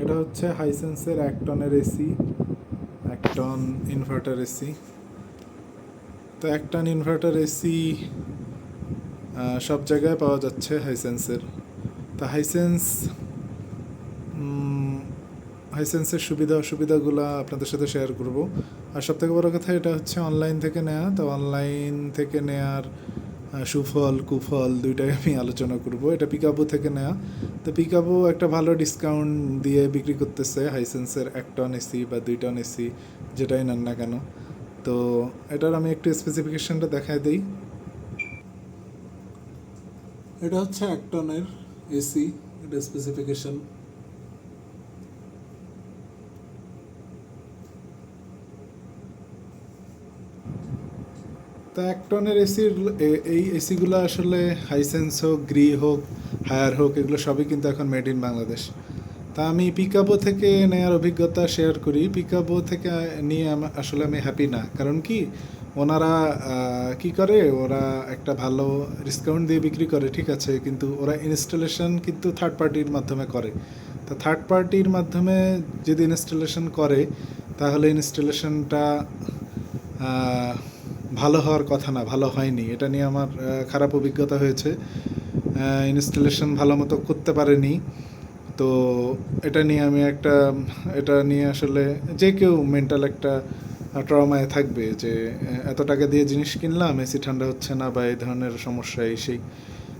এটা হচ্ছে হাইসেন্সের এক টনের এসি এক টন ইনভার্টার এসি তো এক টন ইনভার্টার এসি সব জায়গায় পাওয়া যাচ্ছে হাইসেন্সের। তো হাইসেন্স হাইসেন্সের সুবিধা অসুবিধাগুলো আপনাদের সাথে শেয়ার করব। আর সবথেকে বড় কথা এটা হচ্ছে অনলাইন থেকে নেওয়া তো অনলাইন থেকে আহ, সুফল, কুফল দুইটাই আমি আলোচনা করব। এটা পিকাবো থেকে নেওয়া তো পিকাবো একটা ভালো ডিসকাউন্ট দিয়ে বিক্রি করতেছে। হাইসেন্সের এক টন এসি বা দুই টন এসি যেটাই নেন না কেন। তো এটার আমি একটু স্পেসিফিকেশনটা দেখায় দিই। এটা হচ্ছে এক টনের এসি এটা স্পেসিফিকেশন তা এক টনের এসির এই এসিগুলো আসলে হাইসেন্স হোক গ্রি হোক হায়ার হোক, এগুলো সবই কিন্তু এখন মেড ইন বাংলাদেশ তা আমি পিকাবো থেকে নেওয়ার অভিজ্ঞতা শেয়ার করি। পিকাবো থেকে নিয়ে আসলে আমি হ্যাপি না। কারণ কি? ওনারা কি করে? ওরা একটা ভালো ডিসকাউন্ট দিয়ে বিক্রি করে, ঠিক আছে? কিন্তু ওরা ইনস্টলেশন কিন্তু থার্ড পার্টির মাধ্যমে করে। তো থার্ড পার্টির মাধ্যমে যদি ইনস্টলেশন করে, তাহলে ইনস্টলেশনটা ভালো হওয়ার কথা না, ভালো হয়নি। এটা নিয়ে আমার খারাপ অভিজ্ঞতা হয়েছে। ইনস্টলেশন ভালো মতো করতে পারেনি। তো এটা নিয়ে আমি একটা, এটা নিয়ে আসলে যে কেউ মেন্টাল একটা ট্রমায় থাকবে যে এত টাকা দিয়ে জিনিস কিনলাম এসি ঠান্ডা হচ্ছে না বা এই ধরনের সমস্যা এই সেই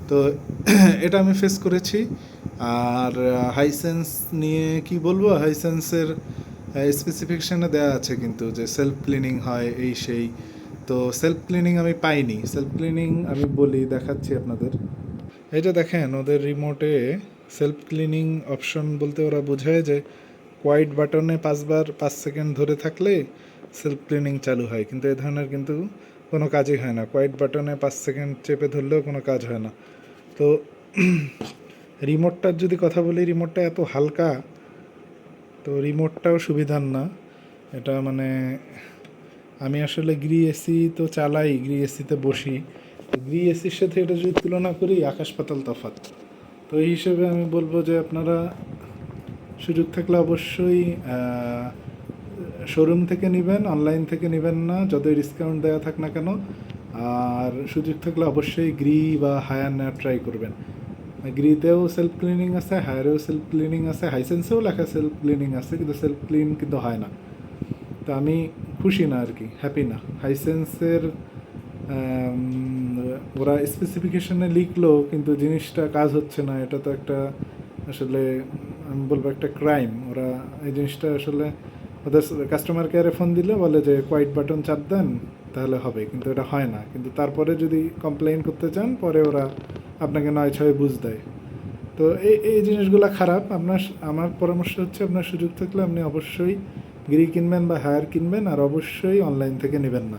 তো এটা আমি ফেস করেছি। আর হাইসেন্স নিয়ে কি বলব? হাইসেন্সের স্পেসিফিকেশানে দেওয়া আছে কিন্তু যে সেলফ ক্লিনিং হয়, এই সেই। তো সেলফ ক্লিনিং আমি পাইনি। সেলফ ক্লিনিং আমি বলি, দেখাচ্ছি আপনাদের। এটা দেখেন, ওদের রিমোটে সেলফ ক্লিনিং অপশন বলতে ওরা বোঝায় যে কোয়াইট বাটনে পাঁচবার পাঁচ সেকেন্ড ধরে থাকলে সেলফ ক্লিনিং চালু হয়। কিন্তু এ ধরনের কিন্তু কোনো কাজই হয় না। কোয়াইট বাটনে পাঁচ সেকেন্ড চেপে ধরলেও কোনো কাজ হয় না। তো রিমোটটার যদি কথা বলি রিমোটটা এত হালকা, তো রিমোটটাও সুবিধার না। এটা মানে আমি আসলে গ্রি এসি তো চালাই গ্রি এসিতে বসি। গ্রি এসির সাথে এটা যদি তুলনা করি, আকাশ পাতাল তফাৎ। তো এই হিসেবে আমি বলব যে আপনারা সুযোগ থাকলে অবশ্যই শোরুম থেকে নেবেন অনলাইন থেকে নেবেন না, যতই ডিসকাউন্ট দেওয়া থাক না কেন। আর সুযোগ থাকলে অবশ্যই গ্রি বা হায়ার নেওয়ার ট্রাই করবেন। গ্রিতেও সেলফ ক্লিনিং আছে হায়ারেও সেলফ ক্লিনিং আছে হাইসেন্সেও লেখা সেলফ ক্লিনিং আছে, কিন্তু সেলফ ক্লিন কিন্তু হয় না। তো আমি খুশি না আর কি হ্যাপি না। হাইসেন্সের ওরা স্পেসিফিকেশনে লিখলো, কিন্তু জিনিসটা কাজ হচ্ছে না। এটা তো একটা আসলে, আমি বলব একটা ক্রাইম ওরা এই জিনিসটা আসলে ওদের কাস্টমার কেয়ারে ফোন দিলে, বলে যে কোয়াইট বাটন চাপ দেন, তাহলে হবে। কিন্তু এটা হয় না। কিন্তু তারপরে যদি কমপ্লেন করতে চান, পরে ওরা আপনাকে নয় ছয় বুঝ দেয়। তো এই এই জিনিসগুলো খারাপ। আপনার, আমার পরামর্শ হচ্ছে আপনার সুযোগ থাকলে আপনি অবশ্যই গ্রি কিনবেন বা হায়ার কিনবেন, আর অবশ্যই অনলাইন থেকে নেবেন না।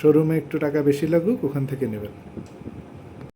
শোরুমে একটু টাকা বেশি লাগুক, ওখান থেকে নেবেন।